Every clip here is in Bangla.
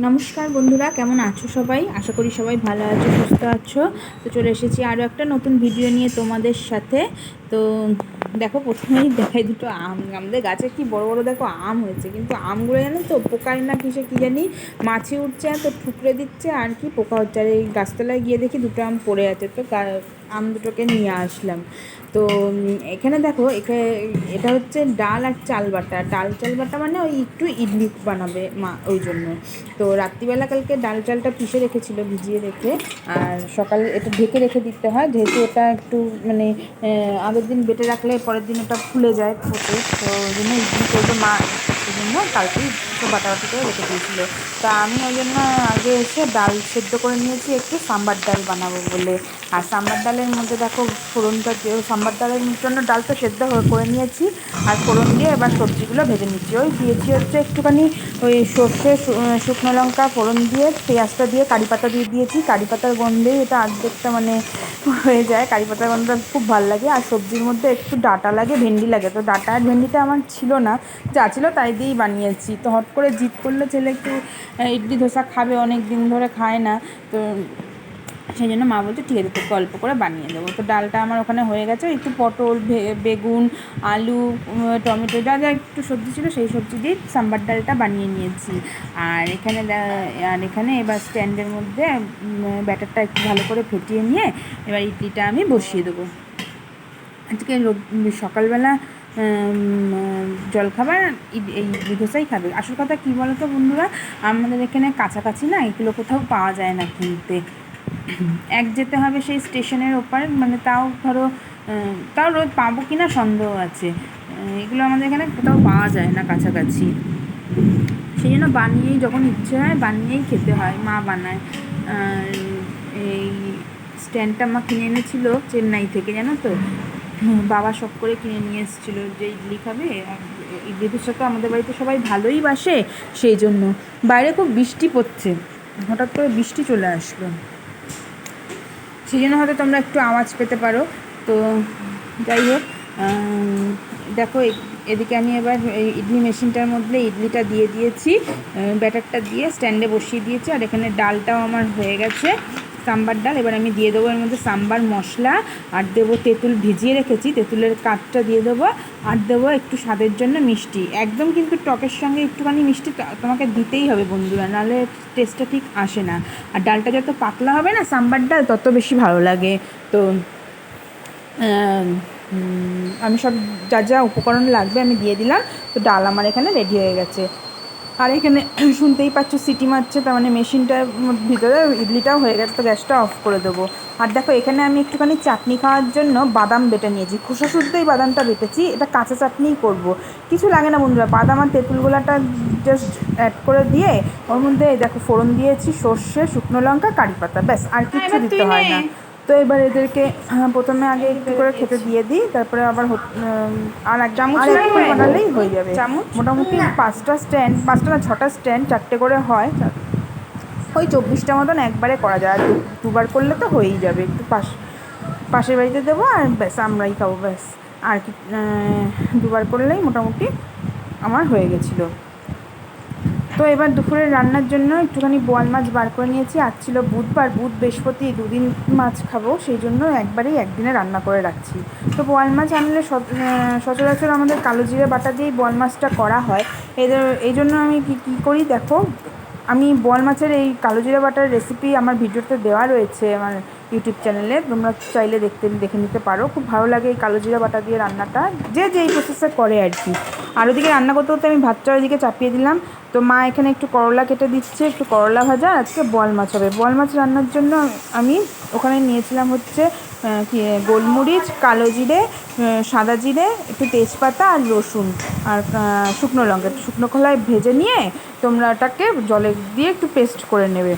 নমস্কার বন্ধুরা, কেমন আছো সবাই? আশা করি সবাই ভালো আছো, সুস্থ আছো। তো চলে এসেছি আরও একটা নতুন ভিডিও নিয়ে তোমাদের সাথে। তো দেখো প্রথমেই দেখাই দুটো আম। আমাদের গাছে কি বড় বড় দেখো আম হয়েছে, কিন্তু আমগুলো জানো তো পোকায় না কিসে কী জানি মাছি উঠছে, তো ঠুকরে দিচ্ছে, আর কি পোকা হচ্ছে। আর এই গাছতলায় গিয়ে দেখি দুটো আম পড়ে আছে, তো আম দুটোকে নিয়ে আসলাম। তো এখানে দেখো এখানে এটা হচ্ছে ডাল আর চাল বাটা। ডাল চাল বাটা মানে ওই একটু ইডলি বানাবে মা ওই জন্য। তো রাত্রিবেলা কালকে ডাল চালটা পিষে রেখেছিল, ভিজিয়ে রেখে। আর সকালে এটা ঢেকে রেখে দিতে হয়, যেহেতু ওটা একটু মানে আগের দিন বেটে রাখলে পরের দিন ওটা ফুলে যায় ফোটে, তো ওই জন্য ইডলি করব মা ওই জন্য কালকেই একটু বাটাবাটি করে রেখে দিয়েছিল। তা আমি ওই জন্য আগে এসে ডাল সেদ্ধ করে নিয়েছি, একটু সাম্বার ডাল বানাবো বলে। আর সাম্বার ডালের মধ্যে দেখো ফোড়নটা সাম্বার ডালের জন্য ডালটা সেদ্ধ করে নিয়েছি। আর ফোড়ন দিয়ে এবার সবজিগুলো ভেজে নিচ্ছি। ওই দিয়েছি হচ্ছে একটুখানি ওই সর্ষে শুকনো লঙ্কা ফোড়ন দিয়ে, পেঁয়াজটা দিয়ে, কারি পাতা দিয়ে দিয়েছি। কারি পাতার গন্ধেই এটা আর্ধেকটা মানে হয়ে যায়। কারি পাতার গন্ধটা খুব ভালো লাগে। আর সবজির মধ্যে একটু ডাটা লাগে, ভেন্ডি লাগে। তো ডাটা আর ভেন্ডিটা আমার ছিল না, যা ছিল তাই দিয়েই বানিয়েছি। তো করে জিত করলে ছেলে একটু ইডলি ধোসা খাবে অনেক দিন ধরে খায় না। তো সেই জন্য মা বলছে, ঠিক আছে, তোকে অল্প করে বানিয়ে দেবো। তো ডালটা আমার ওখানে হয়ে গেছে। একটু পটল বেগুন, আলু টমেটো, যা যা একটু সবজি ছিল সেই সবজি দিয়ে সাম্বার ডালটা বানিয়ে নিয়েছি। আর এখানে আর এখানে এবার স্ট্যান্ডের মধ্যে ব্যাটারটা একটু ভালো করে ফেটিয়ে নিয়ে, এবার ইডলিটা আমি বসিয়ে দেবো। আজকে সকালবেলা জলখাবার এই ধোসাই খাবে। আসল কথা কী বলো তো বন্ধুরা? আমাদের এখানে কাছাকাছি না, এগুলো কোথাও পাওয়া যায় না কিনতে। এক যেতে হবে সেই স্টেশনের ওপারে মানে তাও ধরো তাও রোদ পাবো কি না সন্দেহ আছে। এগুলো আমাদের এখানে কোথাও পাওয়া যায় না কাছাকাছি। সেই জন্য বানিয়েই যখন ইচ্ছে হয়, বানিয়েই খেতে হয়, মা বানায়। এই স্ট্যান্ডটা মা কিনে এনেছিল চেন্নাই থেকে, জানো তো? বাবা শখ করে কিনে নিয়ে এসেছিল যে ইডলি খাবে ইডলি ধোসা তো আমাদের বাড়িতে সবাই ভালোই বাসে সেই জন্য। বাইরে খুব বৃষ্টি পড়ছে, হঠাৎ করে বৃষ্টি চলে আসলো। সেই জন্য হয়তো তোমরা একটু আওয়াজ পেতে পারো। তো যাই হোক দেখো এদিকে আমি এবার ইডলি মেশিনটার মধ্যে ইডলিটা দিয়ে দিয়েছি ব্যাটারটা দিয়ে স্ট্যান্ডে বসিয়ে দিয়েছি, আর এখানে ডালটাও আমার হয়ে গেছে। সাম্বার ডাল, এবার আমি দিয়ে দেবো এর মধ্যে সাম্বার মশলা, আর দেবো তেঁতুল ভিজিয়ে রেখেছি, তেঁতুলের কাঠটা দিয়ে দেবো, আর দেবো একটু স্বাদের জন্য মিষ্টি। একদম কিন্তু টকের সঙ্গে একটুখানি মিষ্টি তোমাকে দিতেই হবে বন্ধুরা, নাহলে টেস্টটা ঠিক আসে না। আর ডালটা যত পাতলা হবে না সাম্বার ডাল, তত বেশি ভালো লাগে। তো আমি সব যা যা উপকরণ লাগবে আমি দিয়ে দিলাম, তো ডাল আমার এখানে রেডি হয়ে গেছে। আর এখানে শুনতেই পাচ্ছ সিটি মারছে তার মানে মেশিনটার ভিতরে ইডলিটাও হয়ে গেছে তো গ্যাসটা অফ করে দেবো। আর দেখো এখানে আমি একটুখানি চাটনি খাওয়ার জন্য বাদাম বেটে নিয়েছি। খোসা শুদ্ধই বাদামটা বেটেছি এটা কাঁচা চাটনিই করব। কিছু লাগে না বন্ধুরা বাদাম আর তেঁতুলগোলাটা জাস্ট অ্যাড করে দিয়ে ওর মধ্যে দেখো ফোড়ন দিয়েছি সর্ষে শুকনো লঙ্কা কারি পাতা ব্যাস আর কিছু দিতে হয় না। তো এবার এদেরকে প্রথমে আগে একটু করে খেতে দিয়ে দিই তারপরে আবার আর এক চামচ বানালেই হয়ে যাবে। চামচ? মোটামুটি পাঁচটা স্ট্যান্ড পাঁচটা না ছটা স্ট্যান্ড চারটে করে হয়। ওই চব্বিশটা মতন একবারে করা যায়। আর দুবার করলে তো হয়েই যাবে। একটু পাশ পাশের বাড়িতে দেবো আর ব্যাস আমরাই খাব ব্যাস। আর কি দুবার করলেই মোটামুটি আমার হয়ে গেছিল। তো এবার দুপুরের রান্নার জন্য একটুখানি বোয়াল মাছ বার করে নিয়েছি। আজ ছিল বুধবার, বুধ, বৃহস্পতি দুদিন মাছ খাব, সেই জন্য একবারেই একদিনে রান্না করে রাখছি। তো বোয়াল মাছ আনলে সচরাচর আমাদের কালো জিরে বাটা দিয়েই বোয়াল মাছটা করা হয়। এদের, এই জন্য আমি কী কী করি দেখো, আমি বোয়াল মাছের এই কালো জিরে বাটার রেসিপি আমার ভিডিওতে দেওয়া রয়েছে। আমার ইউটিউব চ্যানেলে, তোমরা চাইলে দেখতে, দেখে নিতে পারো। খুব ভালো লাগে এই কালো জিরা বাটা দিয়ে রান্নাটা। যে যেই প্রসেসে করে আর কি। আর ওদিকে রান্না করতে করতে আমি ভাতটা ওইদিকে চাপিয়ে দিলাম। তো মা এখানে একটু করলা কেটে দিচ্ছে, একটু করলা ভাজা আজকে বল মাছ হবে। বল মাছ রান্নার জন্য আমি ওখানে নিয়েছিলাম হচ্ছে কি, গোলমরিচ, কালো জিরে সাদা জিরে, একটু তেজপাতা আর রসুন আর শুকনো লঙ্কা। শুকনো খোলায় ভেজে নিয়ে তোমরা ওটাকে জলে দিয়ে একটু পেস্ট করে নেবে।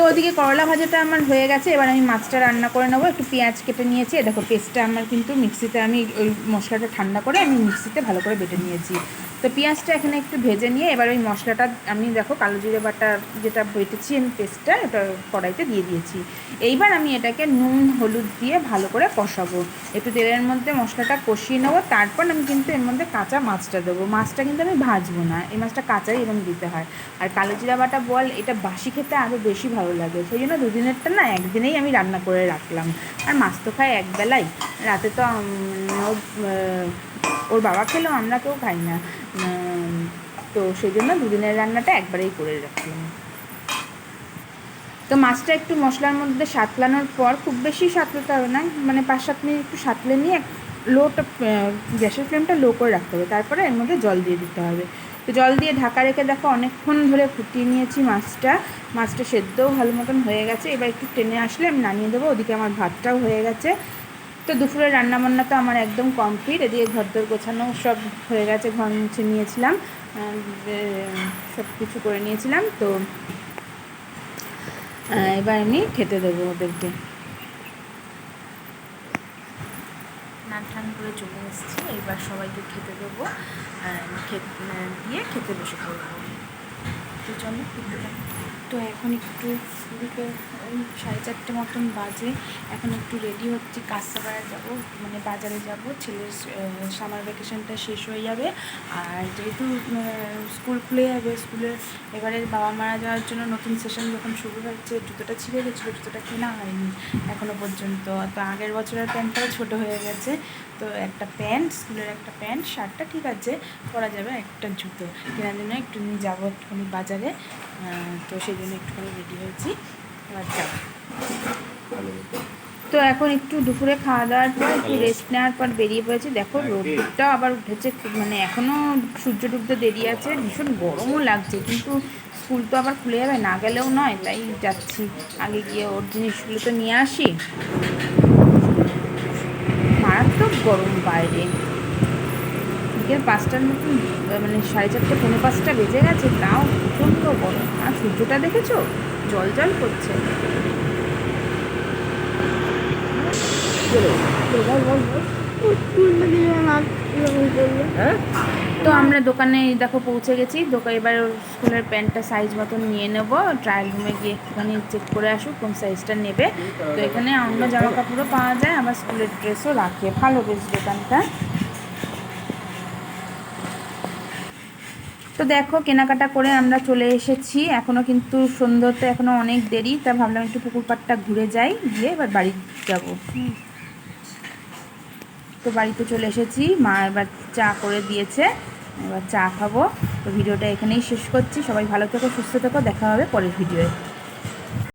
তো ওদিকে করলা ভাজাটা আমার হয়ে গেছে, এবার আমি মাছটা রান্না করে নেব। একটু পেঁয়াজ কেটে নিয়েছি দেখো, পেস্টটা আমার কিন্তু মিক্সিতে আমি ওই মশলাটা ঠান্ডা করে আমি মিক্সিতে ভালো করে বেটে নিয়েছি। তো পেঁয়াজটা এখানে একটু ভেজে নিয়ে এবার ওই মশলাটা আমি দেখো কালো জিরে বাটা যেটা বেটেছি আমি পেস্টটা ওটা কড়াইতে দিয়ে দিয়েছি। এইবার আমি এটাকে নুন, হলুদ দিয়ে ভালো করে কষাবো। একটু তেলের মধ্যে মশলাটা কষিয়ে নেব, তারপর আমি কিন্তু এর মধ্যে কাঁচা মাছটা দেবো। মাছটা কিন্তু আমি ভাজবো না, এই মাছটা কাঁচাই এরকম দিতে হয়। আর কালো জিরা বাটা বল, এটা বাসি খেতে আরও বেশি ভালো লাগে। সেই জন্য দুদিনেরটা না একদিনেই আমি রান্না করে রাখলাম। আর মাছ তো খাই একবেলাই। রাতে তো ওর বাবা খেলেও আমরা কেউ খাই না। তো সেই জন্য দুদিনের রান্নাটা একবারেই করে রাখলাম। তো মাছটা একটু মশলার মধ্যে সাতলানোর পর খুব বেশি সাতলাতে হবে না মানে পাঁচ সাত মিনিট একটু সাতলে নিয়ে লোটা গ্যাসের ফ্লেমটা লো করে রাখতে হবে। তারপরে এর মধ্যে জল দিয়ে দিতে হবে। তো জল দিয়ে ঢাকা রেখে দেখো অনেকক্ষণ ধরে ফুটিয়ে নিয়েছি মাছটা। মাছটা সেদ্ধও ভালো মতন হয়ে গেছে। এবার একটু টেনে আসলে আমি নামিয়ে দেবো। ওদিকে আমার ভাতটাও হয়ে গেছে। তো দুপুরে রান্নাবান্না তো আমার একদম কমপ্লিট এদিকে ঘর ঘরদোর গোছানো সব হয়ে গেছে, ঘর মুছে নিয়েছিলাম সব কিছু করে নিয়েছিলাম, তো এবার আমি খেতে দেবো ওদেরকে। করে চলে এসেছি, এবার সবাইকে খেতে দেবো দিয়ে খেতে বসে পড়ব। তো চলো খেতে। তো এখন একটু দুটো ওই সাড়ে চারটে মতন বাজে। এখন একটু রেডি হচ্ছি কাঁচরাপাড়া যাব মানে বাজারে যাব। ছেলের সামার ভ্যাকেশনটা শেষ হয়ে যাবে। আর যেহেতু স্কুল খুলে যাবে স্কুলের এবারে বাবা মারা যাওয়ার জন্য নতুন সেশন যখন শুরু হচ্ছে জুতোটা ছিঁড়ে গেছিল, জুতোটা কেনা হয়নি এখনও পর্যন্ত। তো আগের বছরের প্যান্টটাও ছোট হয়ে গেছে। তো একটা প্যান্ট, স্কুলের একটা প্যান্ট, শার্টটা ঠিক আছে, পরা যাবে একটা জুতো। কেনার জন্য একটু নিয়ে যাব একটুখানি বাজারে। তো সেই জন্য একটুখানি রেডি হয়েছি। এবার যাব। তো এখন একটু দুপুরে খাওয়া দাওয়ার পর একটু রেস্ট নেওয়ার পর বেরিয়ে পড়েছি। দেখো রোদটাও আবার উঠেছে মানে এখনও সূর্য ডুবতে দেরি আছে। ভীষণ গরমও লাগছে কিন্তু স্কুল তো আবার খুলে যাবে না গেলেও নয় তাই যাচ্ছি। আগে গিয়ে ওর জিনিসগুলো তো নিয়ে আসি। মারাত্মক গরম বাইরে। বিকেল পাঁচটার মতন মানে সাড়ে চারটে পৌনে পাঁচটা বেজে গেছে তাও প্রচণ্ড গরম। আর সূর্যটা দেখেছ? জল জল করছে। তো আমরা দোকানে দেখো পৌঁছে গেছি। দোকান এবার স্কুলের প্যান্টটা সাইজ মতন নিয়ে নেব। ট্রায়াল রুমে গিয়ে একটুখানি চেক করে আসুক কোন সাইজটা নেবে। তো এখানে অন্য জামা কাপড়ও পাওয়া যায় আবার স্কুলের ড্রেসও রাখে। ভালো বেশ দোকানটা। তো দেখো, কেনাকাটা করে আমরা চলে এসেছি। এখনও কিন্তু সন্ধ্যাতে এখনও অনেক দেরি। তা ভাবলাম একটু পুকুর পাড়টা ঘুরে যাই, গিয়ে এবার বাড়ি যাব। তো বাড়িতে চলে এসেছি। মা এবার চা করে দিয়েছে, এবার চা খাব। তো ভিডিওটা এখানেই শেষ করছি। সবাই ভালো থেকো, সুস্থ থেকো। দেখা হবে পরের ভিডিওয়ে।